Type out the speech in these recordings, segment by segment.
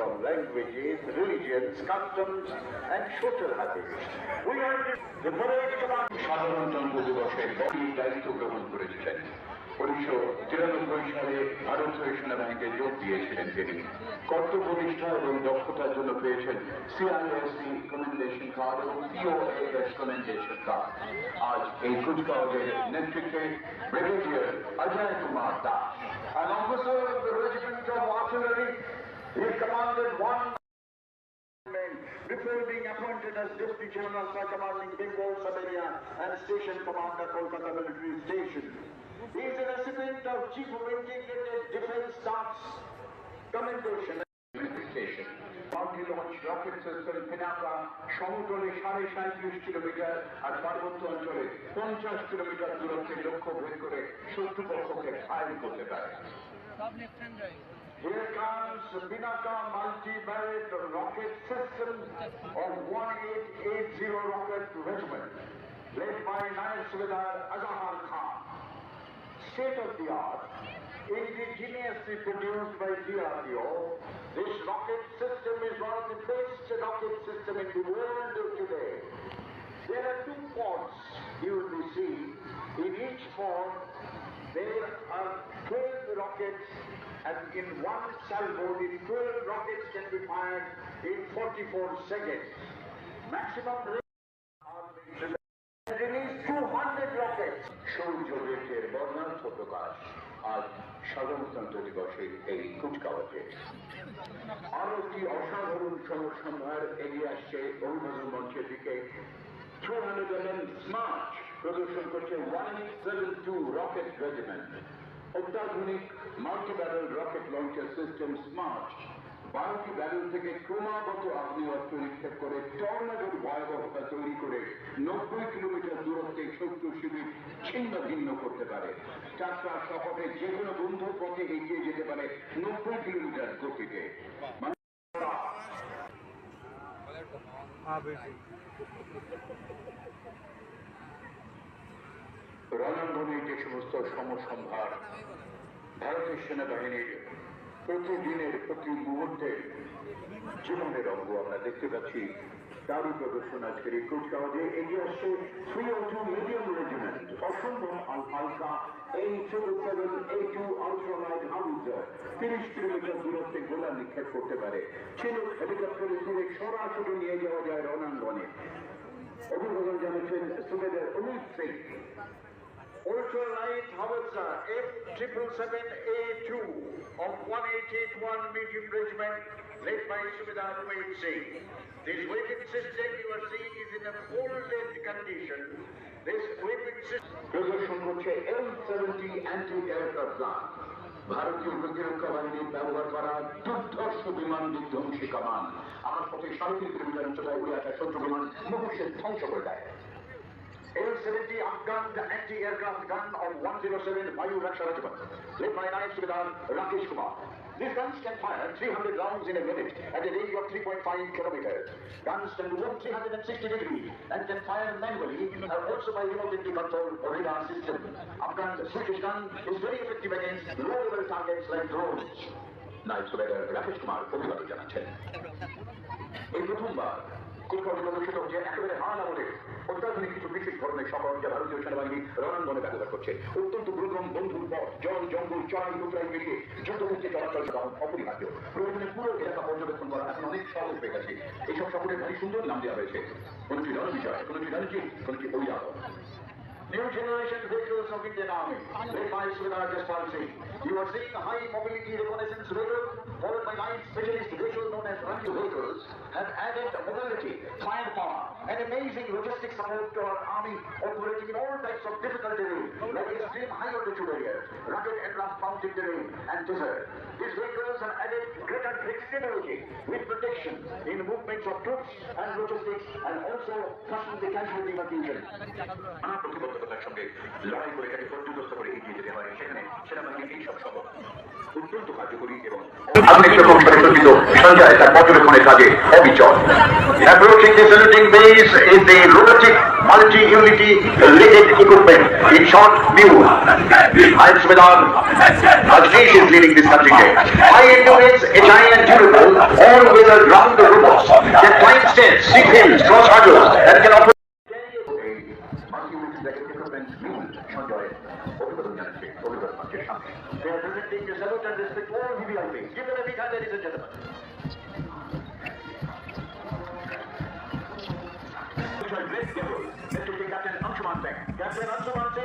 from languages, religions, customs, and social habits. We are the parade command. সাধারণতন্ত্র দিবসে বড় দায়িত্ব গ্রহণ করেছিলেন উনিশশো তিরানব্বই সালে ভারতীয় সেনাবাহিনীতে যোগ দিয়েছিলেন তিনি কর্তব্যনিষ্ঠা এবং দক্ষতার জন্য পেয়েছেন সিআইএসসি কমেন্ডেশন কার্ড এবং পিওএস কমেন্ডেশন কার্ড আজ এই কুচকাওয়াজের নেতৃত্বে brigadier Ajay Kumar Das An officer of the regiment of artillery, he commanded one men before being appointed as Deputy General Sir Commanding Bengal Sub-Area and Station Commander Kolkata Military Station. He is a recipient of Chief of Integrated Defence Staff's Commendation. Multi launch rocket system Pinaka সমতলে সাড়ে সাঁত্রিশ kilometre আর পার্বত্য অঞ্চলে পঞ্চাশ kilometre দূরত্বে লক্ষ্য ভেদ করে শত্রুপক্ষকে ফায়ার করতে পারে Here comes the Pinaka multi-barrel rocket system of 1880 Rocket Regiment, led by Nair Subedar Azahar Khan. State of the art, indigenously produced by DRDO, this rocket system is one of the best rocket system in the world today. There are two pods you will see. In each pod, there are 12 rockets and in one salvo, the 12 rockets can be fired in 44 seconds. Maximum range release 200 rockets. Shaurya বীর্যের বর্ণাঢ্য প্রকাশ আজ সাধারণতন্ত্র দিবসে এই কুচকাওয়াজে আরও একটি অসাধারণ সমসম্ভার এগিয়ে আসছে অভিবাদন মঞ্চের দিকে টু হান্ড্রেড স্মার্ট প্রদর্শন করছে one seven two rocket regiment অত্যাধুনিক multi barrel rocket launcher system smart. বারোটি ব্যারেল থেকে ক্রমাগত আগ্নেয়াস্ত্র নিক্ষেপ করে টর্নাডোর ভয়াবহতা তৈরি করে নব্বই কিলোমিটার দূরত্বে শত্রু শিবির ছিন্ন ভিন্ন করতে পারে। চারটা শপথে যে কোনো বন্ধু পথে এগিয়ে যেতে পারে নব্বই কিলোমিটার গতিতে। রণাঙ্গনে যে সমস্ত সমসম্ভার ভারতের সেনাবাহিনীর প্রতিদিনের প্রতি মুহূর্তে জীবনের অঙ্গ আমরা দেখতে পাচ্ছি। তারই প্রদর্শন আজকের এই কুচকাওয়াজে এগিয়ে আসছে three o two medium regiment. অসম্ভব আলফা এই ট্রিপল সেভেন, এই টু আলট্রালাইট হাউজার তিরিশ কিলোমিটার দূরত্বে গোলা নিক্ষেপ করতে পারে। চিনুক হেলিকপ্টারে তুলে সরাসরি নিয়ে যাওয়া যায় রণাঙ্গনে। অভিভাবক জানাচ্ছেন সুবেদার Amit Singh Ultralight Howitzer F777A2 of 181 Medium Regiment led by Subedar Wait Singh. This weapon system you are seeing is in a folded condition. This weapon system প্রদর্শন করছে এল সেভেন্টি অ্যান্টি এয়ারক্রাফট ভারতীয় প্রতিরক্ষা বাহিনীর ব্যবহার করা দুর্ধর্ষ বিমান বিধ্বংসী কামান আমার পথে সাড়ে তিন কিলোমিটার উচ্চতায় উড়ে শত্রু বিমান মুহূর্তে ধ্বংস করে দেয় L-70 outgunned anti-aircraft gun of 107 Vayu Raksha Regiment, led by Naik Subedar Rakesh Kumar. These guns can fire 300 rounds in a minute at a range of 3.5 kilometers. Guns can move 360 degrees and can fire manually and also by remotely controlled radar system. Afghan Swedish gun is very effective against low-level targets like drones. Night সুবেদার রাকেশ কুমার অভিবাদন জানাচ্ছেন এই প্রথমবার কুচকাওয়াজে প্রদর্শিত হচ্ছে একেবারে হাল আমলে অত্যাধুনিক কিছু বিশেষ ধরনের যা ভারতীয় সেনাবাহিনী রণাঙ্গনে ব্যবহার করছে অত্যন্ত দুর্গম বন্ধুর পথ জল জঙ্গল চড়াই উতরাই মিলিয়ে যুদ্ধক্ষেত্রে চলাচল করা অপরিহার্য প্রয়োজনে পুরো এলাকা পর্যবেক্ষণ করা এখন অনেক সহজ হয়ে গেছে এইসব সকলের ভারী সুন্দর নাম দেওয়া হয়েছে কোনটি রণবিজয় কোনটি রণজিৎ কোনটি ঐরাব New generation vehicles of Indian Army, led by Subedar Jaspal Singh. You are seeing high mobility reconnaissance vehicles have added mobility, firepower, and amazing logistic support to our army operating in all types of difficult terrain, like extreme high altitude areas, rugged and rough mountain and desert. These vehicles have added greater flexibility with protection in movements of troops and logistics, and also cushion the casualty material. নানা প্রতিবদ্ধতার সঙ্গে লড়াই করে তাকে পর্যদস্ত করে এগিয়ে যেতে হয় সেখানে সেনাবাহিনীর এই সব শপথ অত্যন্ত কার্যকরী এবং আধুনিক সংস্কারে সজ্জিত সঞ্জয় তার পর্যবেক্ষণের কাজে অবিচল Approaching the saluting base is the robotic multi-unity lidded equipment, in short, MULE. High Subedar Rajneesh is leading this contingent. High endurance, agile and durable, all-weather ground robots. They climb stairs, seek hills, cross hurdles, and can operate এই মাল্টিউনিটি লেগেড equipment মিল সঞ্জয় অভিবাদন জানাচ্ছে অভিবাদন মঞ্চের সামনে They are presenting the salute and respect all VVIPs. Give them a big hand, ladies and gentlemen.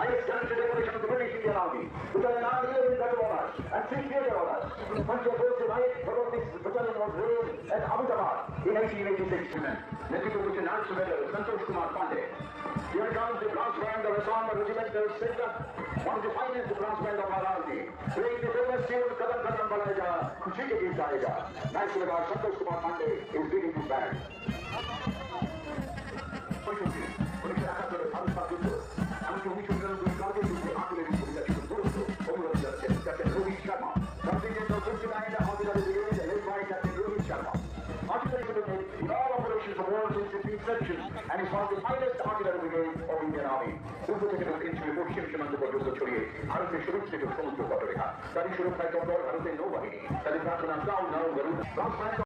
highest standard decoration of the British Indian Army, which I now here in Gadwara and three years ago. Sanjay Bose Naik, one of this battalion was raised at Ahmedabad in 1886. Next to which announced medal, Santosh Kumar Pandey. Here comes the brass band of Assam Regimental Center, one of the finest brass band of our army, playing the famous tune Kadam Kadam Balaja, Khushi Ke Geet Aayega. Nice to Santosh Kumar Pandey is leading this band. Thank you. since its inception and is one of the finest artillery brigade of Indian Army. পূর্ব থেকে দক্ষিণ ছিল পশ্চিম সীমান্ত পর্যন্ত ছড়িয়ে ভারতের শুরু থেকে সমুদ্র তটরেখা তারই সুরক্ষায় তৎপর ভারতের নৌবাহিনী তাদের প্রার্থনা কাউ নাও গরু Brass band